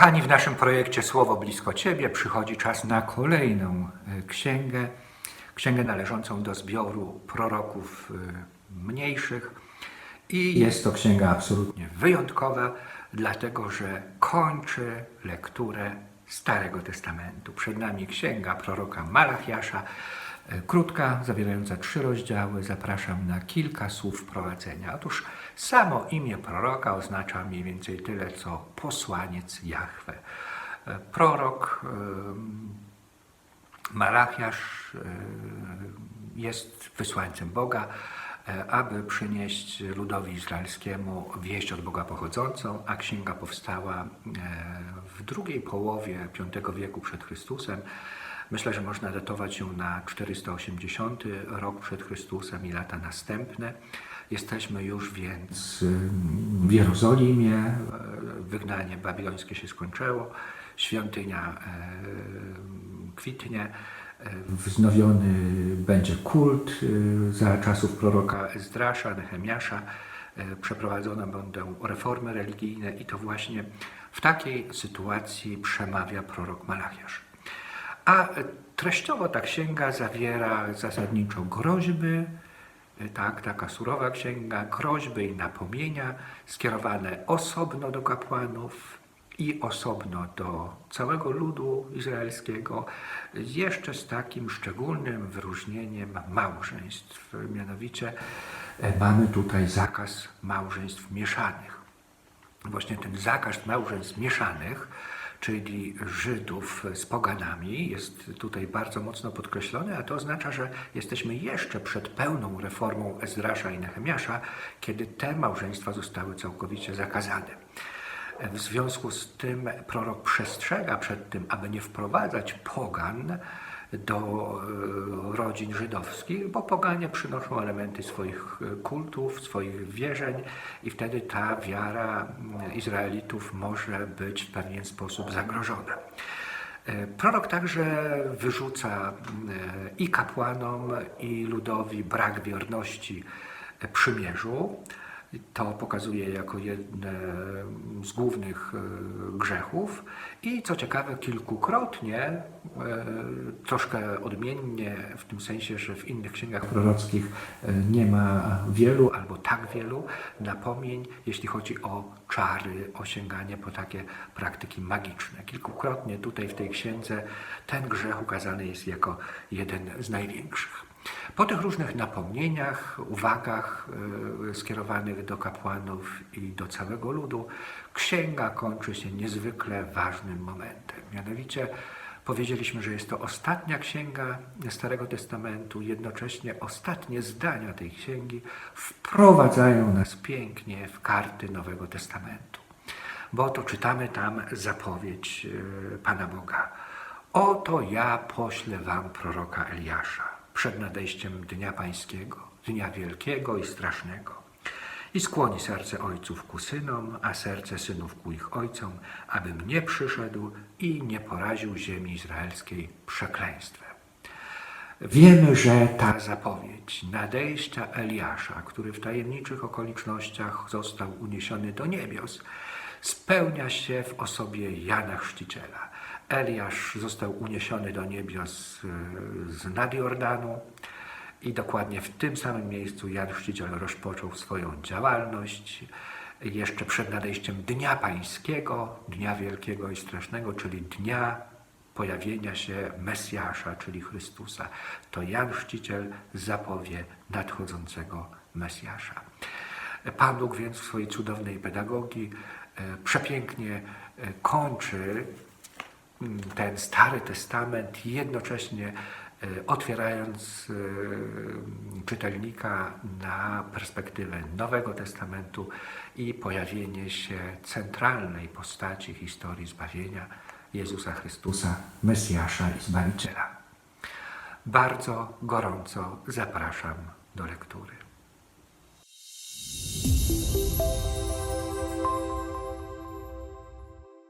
Kochani, w naszym projekcie Słowo Blisko Ciebie przychodzi czas na kolejną e, księgę, księgę należącą do zbioru proroków e, mniejszych. I jest to księga absolutnie wyjątkowa, dlatego że kończy lekturę Starego Testamentu. Przed nami księga proroka Malachiasza, krótka, zawierająca trzy rozdziały. Zapraszam na kilka słów wprowadzenia. Otóż samo imię proroka oznacza mniej więcej tyle, co posłaniec Jahwe. E, Prorok, Malachiasz e, jest wysłańcem Boga, e, aby przynieść ludowi izraelskiemu wieść od Boga pochodzącą, a księga powstała e, w drugiej połowie V wieku przed Chrystusem. Myślę, że można datować ją na 480 rok przed Chrystusem i lata następne. Jesteśmy już więc w Jerozolimie, wygnanie babilońskie się skończyło, świątynia kwitnie, wznowiony będzie kult e, za czasów proroka Ezdrasza, Nehemiasza, e, przeprowadzone będą reformy religijne i to właśnie w takiej sytuacji przemawia prorok Malachiasz. A treściowo ta księga zawiera zasadniczo groźby, e, tak, taka surowa księga, groźby i napomnienia skierowane osobno do kapłanów i osobno do całego ludu izraelskiego, jeszcze z takim szczególnym wyróżnieniem małżeństw. Mianowicie e, mamy tutaj zakaz małżeństw mieszanych. Właśnie ten zakaz małżeństw mieszanych, czyli Żydów z poganami, jest tutaj bardzo mocno podkreślony, a to oznacza, że jesteśmy jeszcze przed pełną reformą Ezdrasza i Nehemiasza, kiedy te małżeństwa zostały całkowicie zakazane. W związku z tym prorok przestrzega przed tym, aby nie wprowadzać pogan do e, rodzin żydowskich, bo poganie przynoszą elementy swoich e, kultów, swoich wierzeń i wtedy ta wiara mm, Izraelitów może być w pewien sposób zagrożona. E, Prorok także wyrzuca i kapłanom, i ludowi brak wierności przymierzu. To pokazuje jako jedne z głównych e, grzechów i co ciekawe, kilkukrotnie, e, troszkę odmiennie, w tym sensie, że w innych księgach prorockich e, nie ma wielu albo tak wielu napomnień, jeśli chodzi o czary, o sięganie po takie praktyki magiczne. Kilkukrotnie tutaj w tej księdze ten grzech ukazany jest jako jeden z największych. Po tych różnych napomnieniach, uwagach e, skierowanych do kapłanów i do całego ludu, księga kończy się niezwykle ważnym momentem. Mianowicie powiedzieliśmy, że jest to ostatnia księga Starego Testamentu, jednocześnie ostatnie zdania tej księgi wprowadzają nas pięknie w karty Nowego Testamentu. Bo oto czytamy tam zapowiedź e, Pana Boga. Oto ja poślę wam proroka Eliasza przed nadejściem Dnia Pańskiego, Dnia Wielkiego i Strasznego. I skłoni serce ojców ku synom, a serce synów ku ich ojcom, abym nie przyszedł i nie poraził ziemi izraelskiej przekleństwem. Wiemy, że ta zapowiedź nadejścia Eliasza, który w tajemniczych okolicznościach został uniesiony do niebios, spełnia się w osobie Jana Chrzciciela. Eliasz został uniesiony do niebios z nad Jordanu i dokładnie w tym samym miejscu Jan Chrzciciel rozpoczął swoją działalność jeszcze przed nadejściem Dnia Pańskiego, Dnia Wielkiego i Strasznego, czyli Dnia pojawienia się Mesjasza, czyli Chrystusa. To Jan Chrzciciel zapowie nadchodzącego Mesjasza. Pan Bóg więc w swojej cudownej pedagogii e, przepięknie e, kończy mm, ten Stary Testament, jednocześnie e, otwierając czytelnika na perspektywę Nowego Testamentu i pojawienie się centralnej postaci historii zbawienia Jezusa Chrystusa, Mesjasza i Zbawiciela. Bardzo gorąco zapraszam do lektury.